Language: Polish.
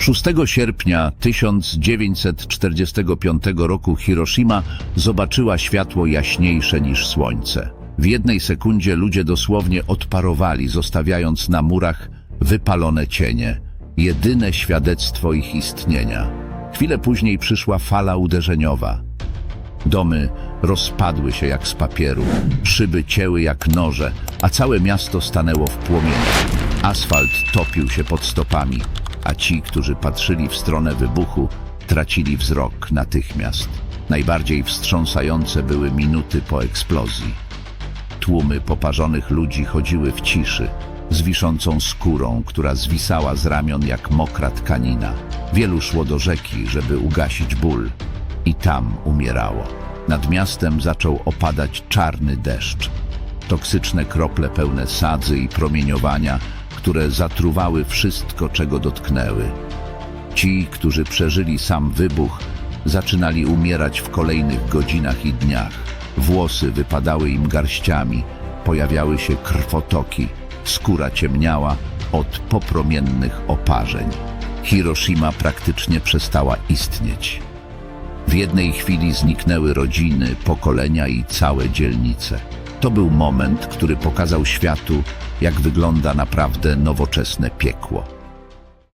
6 sierpnia 1945 roku Hiroshima zobaczyła światło jaśniejsze niż słońce. W jednej sekundzie ludzie dosłownie odparowali, zostawiając na murach wypalone cienie, jedyne świadectwo ich istnienia. Chwilę później przyszła fala uderzeniowa. Domy rozpadły się jak z papieru, szyby cięły jak noże, a całe miasto stanęło w płomieniach. Asfalt topił się pod stopami, a ci, którzy patrzyli w stronę wybuchu, tracili wzrok natychmiast. Najbardziej wstrząsające były minuty po eksplozji. Tłumy poparzonych ludzi chodziły w ciszy, z wiszącą skórą, która zwisała z ramion jak mokra tkanina. Wielu szło do rzeki, żeby ugasić ból i tam umierało. Nad miastem zaczął opadać czarny deszcz. Toksyczne krople pełne sadzy i promieniowania, które zatruwały wszystko, czego dotknęły. Ci, którzy przeżyli sam wybuch, zaczynali umierać w kolejnych godzinach i dniach. Włosy wypadały im garściami, pojawiały się krwotoki, skóra ciemniała od popromiennych oparzeń. Hiroshima praktycznie przestała istnieć. W jednej chwili zniknęły rodziny, pokolenia i całe dzielnice. To był moment, który pokazał światu, jak wygląda naprawdę nowoczesne piekło.